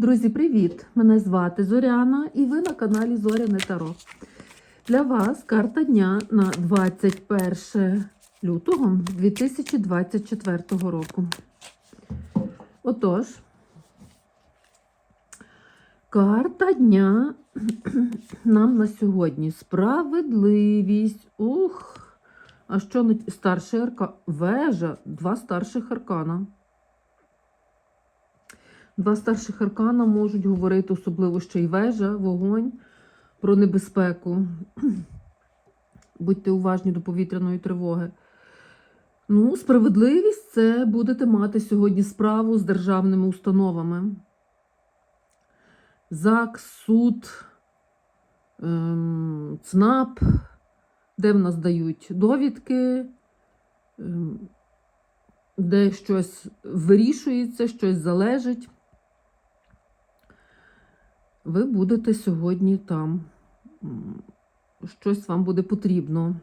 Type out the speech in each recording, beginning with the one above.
Друзі, привіт! Мене звати Зоряна і ви на каналі Зоряне Таро. Для вас карта дня на 21 лютого 2024 року. Отож, карта дня нам на сьогодні справедливість. Ух! А що старший аркан? Вежа, два старших аркана. Два старших аркана можуть говорити, особливо ще й вежа, вогонь, про небезпеку. Будьте уважні до повітряної тривоги. Ну, справедливість це будете мати сьогодні справу з державними установами. ЗАГС, суд, ем, ЦНАП, де в нас дають довідки, ем, де щось вирішується, щось залежить. Ви будете сьогодні там. Щось вам буде потрібно.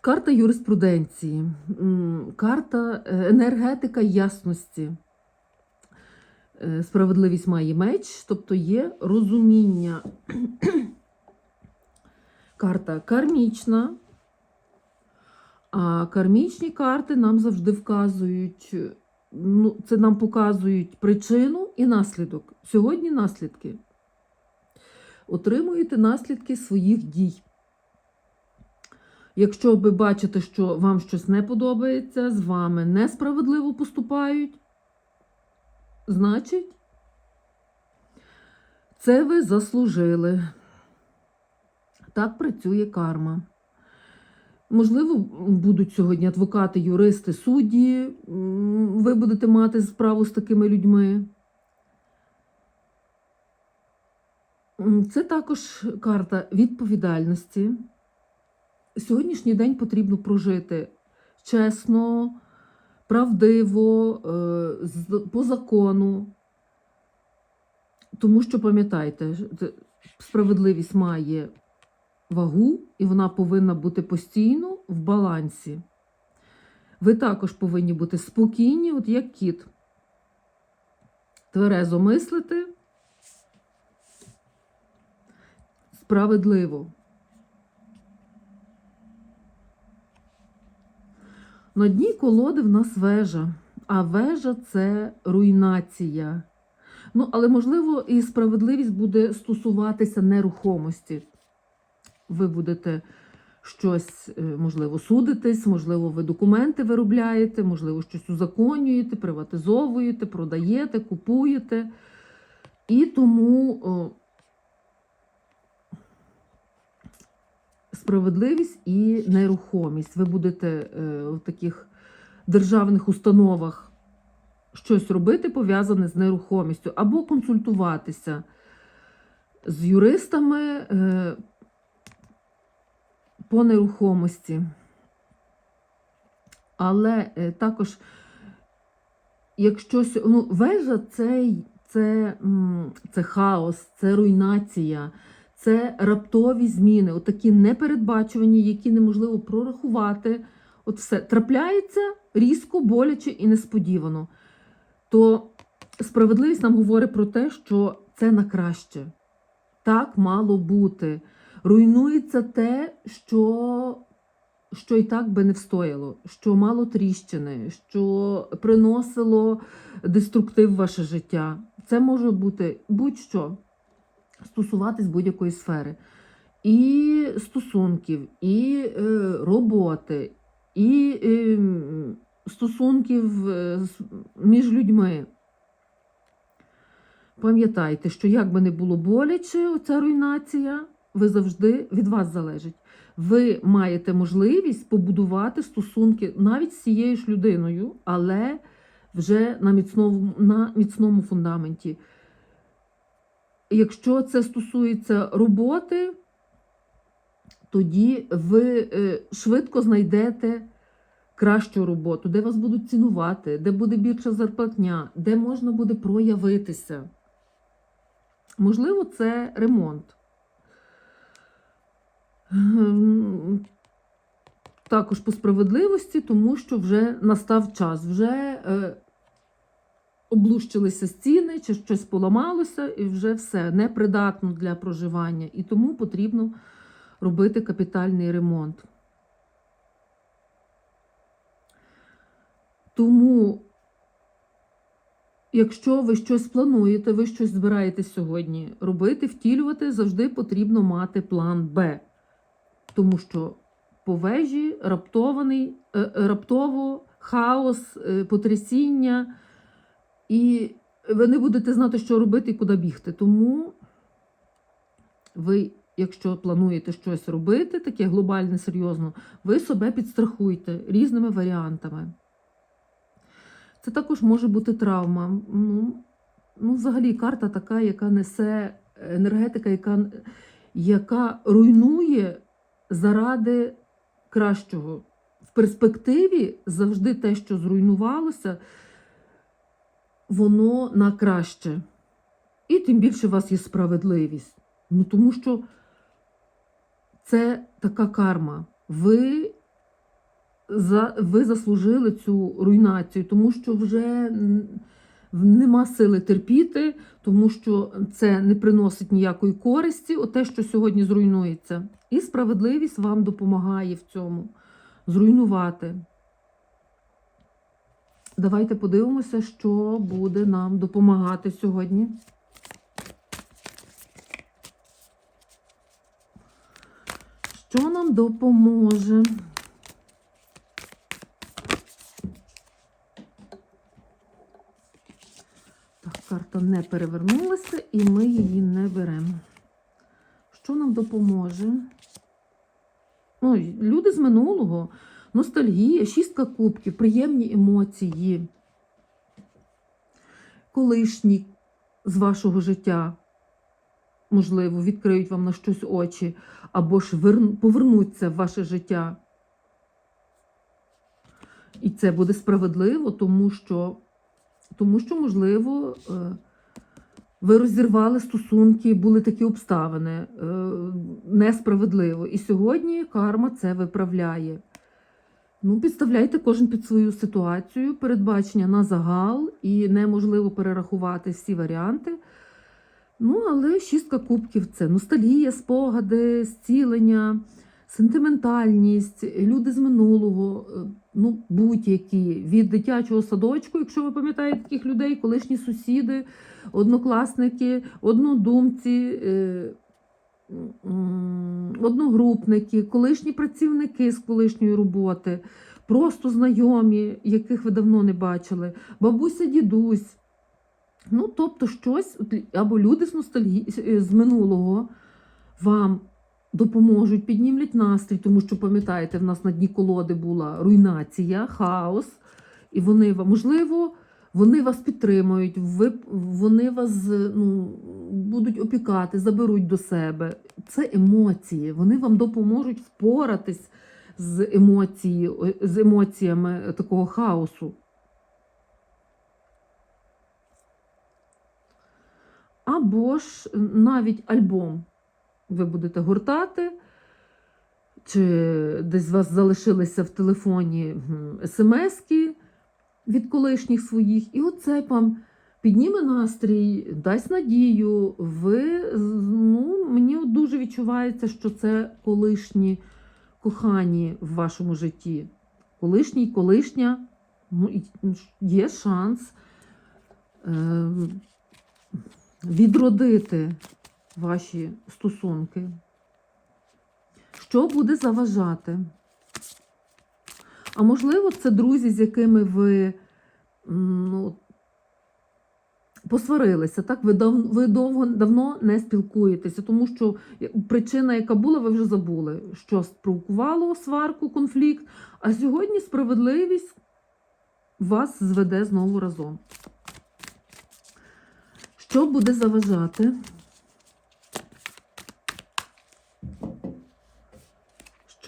Карта юриспруденції, карта е, енергетика ясності. Е, Справедливість має меч, тобто є розуміння. Карта кармічна. А кармічні карти нам завжди вказують, ну, це нам показують причину і наслідок. Сьогодні наслідки. Отримуєте наслідки своїх дій. Якщо ви бачите, що вам щось не подобається, з вами несправедливо поступають, значить, це ви заслужили. Так працює карма. Можливо, будуть сьогодні адвокати, юристи, судді. Ви будете мати справу з такими людьми. Це також карта відповідальності. Сьогоднішній день потрібно прожити чесно, правдиво, е, по закону. Тому що пам'ятайте, справедливість має вагу, і вона повинна бути постійно в балансі. Ви також повинні бути спокійні, от як кіт. Тверезо мислити. Справедливо. На дні колоди в нас вежа, а вежа це руйнація. Ну, але, можливо, і справедливість буде стосуватися нерухомості. Ви будете щось, е, можливо, судитись, можливо, ви документи виробляєте, можливо, щось узаконюєте, приватизовуєте, продаєте, купуєте. І тому о, справедливість і нерухомість. Ви будете е, в таких державних установах щось робити, пов'язане з нерухомістю, або консультуватися з юристами е, по нерухомості. Але е, також, якщо ну, вежа це, це, це хаос, це руйнація, це раптові зміни, отакі непередбачувані, які неможливо прорахувати. От все трапляється різко, боляче і несподівано. То справедливість нам говорить про те, що це на краще. Так мало бути. Руйнується те, що, що і так би не встояло, що мало тріщини, що приносило деструктив ваше життя. Це може бути будь-що стосуватись будь-якої сфери. І стосунків, і е, роботи, і е, стосунків е, між людьми. Пам'ятайте, що як би не було боляче, оця руйнація, ви завжди від вас залежить. Ви маєте можливість побудувати стосунки навіть з цією ж людиною, але вже на міцному, на міцному фундаменті. Якщо це стосується роботи, тоді ви е, швидко знайдете кращу роботу, де вас будуть цінувати, де буде більша зарплатня, де можна буде проявитися. Можливо, це ремонт. Ем, Також по справедливості, тому що вже настав час, вже е, облущилися стіни, чи щось поламалося, і вже все непридатно для проживання. І тому потрібно робити капітальний ремонт. Тому, якщо ви щось плануєте, ви щось збираєтесь сьогодні робити, втілювати, завжди потрібно мати план Б. Тому що по вежі раптований, е, е, раптово хаос, е, потрясіння, і ви не будете знати, що робити і куди бігти. Тому ви, якщо плануєте щось робити, таке глобальне, серйозно, ви себе підстрахуйте різними варіантами. Це також може бути травма. Ну, ну, взагалі, карта така, яка несе енергетика, яка, яка руйнує заради кращого. В перспективі завжди те, що зруйнувалося, воно на краще. І тим більше у вас є справедливість. Ну, тому що це така карма. Ви за, ви заслужили цю руйнацію, тому що вже нема сили терпіти, тому що це не приносить ніякої користі, те, що сьогодні зруйнується. І справедливість вам допомагає в цьому зруйнувати. Давайте подивимося, що буде нам допомагати сьогодні. Що нам допоможе? Карта не перевернулася, і ми її не беремо. Що нам допоможе? Ой, люди з минулого, ностальгія, шістка кубків, приємні емоції. Колишні з вашого життя, можливо, відкриють вам на щось очі, або ж повернуться в ваше життя. І це буде справедливо, тому що, тому що можливо, е, ви розірвали стосунки, були такі обставини е, несправедливо. І сьогодні карма це виправляє. Ну, підставляйте кожен під свою ситуацію, передбачення на загал, і неможливо перерахувати всі варіанти. Ну, але шістка кубків це ностальгія, спогади, зцілення, сентиментальність, люди з минулого, е, ну, будь-які від дитячого садочку, якщо ви пам'ятаєте таких людей, колишні сусіди, однокласники, однодумці, е, одногрупники, колишні працівники з колишньої роботи, просто знайомі, яких ви давно не бачили, бабуся, дідусь. Ну, тобто, щось або люди з ностальгі е, з минулого вам допоможуть, піднімлять настрій, тому що пам'ятаєте, в нас на дні колоди була руйнація, хаос, і вони вам, можливо, вони вас підтримують, ви, вони вас ну, будуть опікати, заберуть до себе. Це емоції. Вони вам допоможуть впоратись з, емоції, з емоціями такого хаосу. Або ж навіть альбом ви будете гуртати, чи десь у вас залишилися в телефоні смски від колишніх своїх, і оце вам підніме настрій, дасть надію. Ви, ну, мені дуже відчувається, що це колишні кохані в вашому житті. Колишній, колишня, ну, є шанс. Е, відродити ваші стосунки. Що буде заважати? А можливо, це друзі, з якими ви ну, посварилися, так? Ви, дав, ви довго давно не спілкуєтеся, тому що причина, яка була, ви вже забули, що спровокувало сварку, конфлікт, а сьогодні справедливість вас зведе знову разом. Що буде заважати?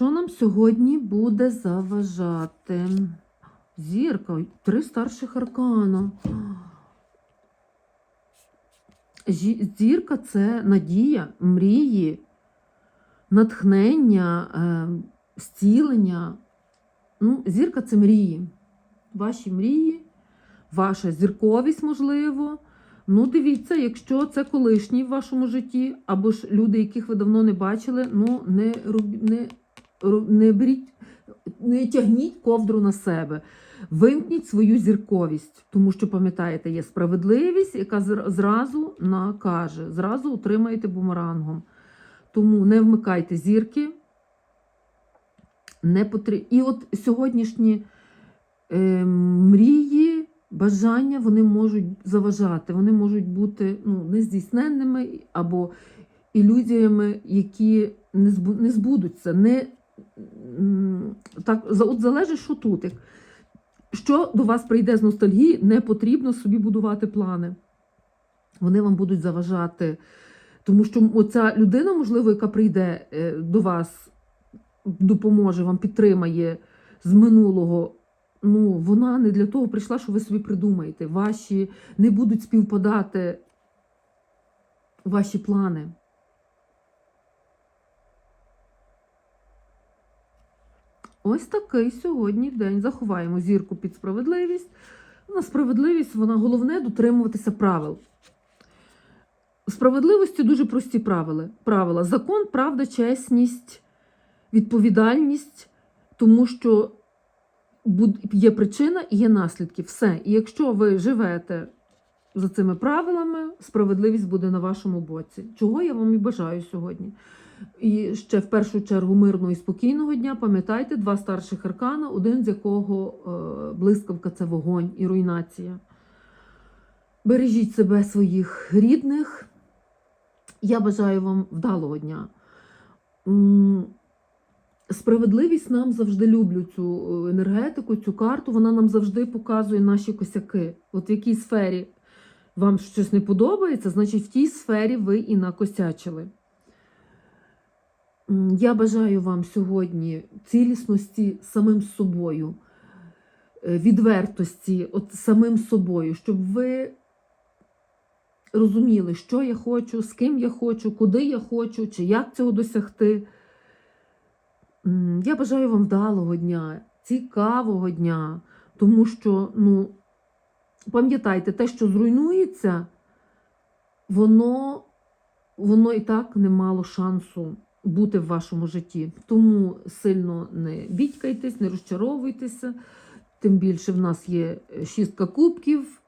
Що нам сьогодні буде заважати? Зірка, три старших аркана. Зірка це надія, мрії, натхнення, е, зцілення. Ну, зірка це мрії. Ваші мрії, ваша зірковість, можливо. Ну, дивіться, якщо це колишні в вашому житті, або ж люди, яких ви давно не бачили, ну не, не, не беріть, не тягніть ковдру на себе. Вимкніть свою зірковість, тому що пам'ятаєте, є справедливість, яка зразу накаже, зразу отримаєте бумерангом. Тому не вмикайте зірки. Не потр... І от сьогоднішні е, мрії, бажання вони можуть заважати, вони можуть бути ну, нездійсненними або ілюзіями, які не, збудуться. Не, так, от залежить, що тут. Що до вас прийде з ностальгії, не потрібно собі будувати плани. Вони вам будуть заважати. Тому що оця людина, можливо, яка прийде е, до вас, допоможе вам, підтримає з минулого. Ну, вона не для того прийшла, що ви собі придумаєте. Ваші не будуть співпадати ваші плани. Ось такий сьогодні день. Заховаємо зірку під справедливість. На справедливість вона головне дотримуватися правил. Справедливості дуже прості правила. правила. Закон, правда, чесність, відповідальність, тому що є причина і є наслідки. Все. І якщо ви живете за цими правилами, справедливість буде на вашому боці. Чого я вам і бажаю сьогодні. І ще в першу чергу мирного і спокійного дня. Пам'ятайте, два старших аркана, один з якого е, блискавка це вогонь і руйнація. Бережіть себе, своїх рідних. Я бажаю вам вдалого дня. Справедливість нам завжди люблю цю е, енергетику, цю карту. Вона нам завжди показує наші косяки. От в якій сфері вам щось не подобається, значить в тій сфері ви і накосячили. Я бажаю вам сьогодні цілісності самим собою, е, відвертості от самим собою, щоб ви розуміли, що я хочу, з ким я хочу, куди я хочу, чи як цього досягти. Я бажаю вам вдалого дня, цікавого дня, тому що, ну, пам'ятайте, те, що зруйнується, воно, воно і так не мало шансу бути в вашому житті. Тому сильно не бідькайтесь, не розчаровуйтеся. Тим більше в нас є е, шістка кубків,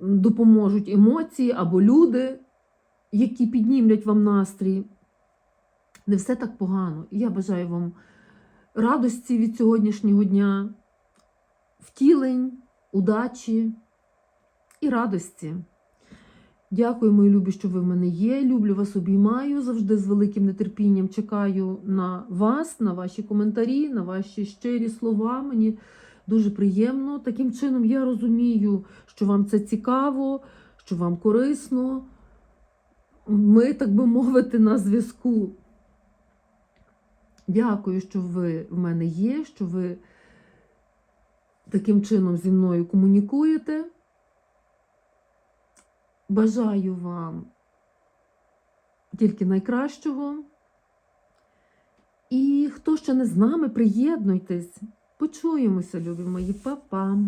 допоможуть емоції або люди, які піднімлять вам настрій. Не все так погано. Я бажаю вам радості від сьогоднішнього дня, втілень, удачі і радості. Дякую, мої любі, що ви в мене є. Люблю вас, обіймаю. Завжди з великим нетерпінням чекаю на вас, на ваші коментарі, на ваші щирі слова. Мені дуже приємно. Таким чином, я розумію, що вам це цікаво, що вам корисно. Ми, так би мовити, на зв'язку. Дякую, що ви в мене є, що ви таким чином зі мною комунікуєте. Бажаю вам тільки найкращого. І хто ще не з нами, приєднуйтесь. Почуємося, любі мої, Па-па!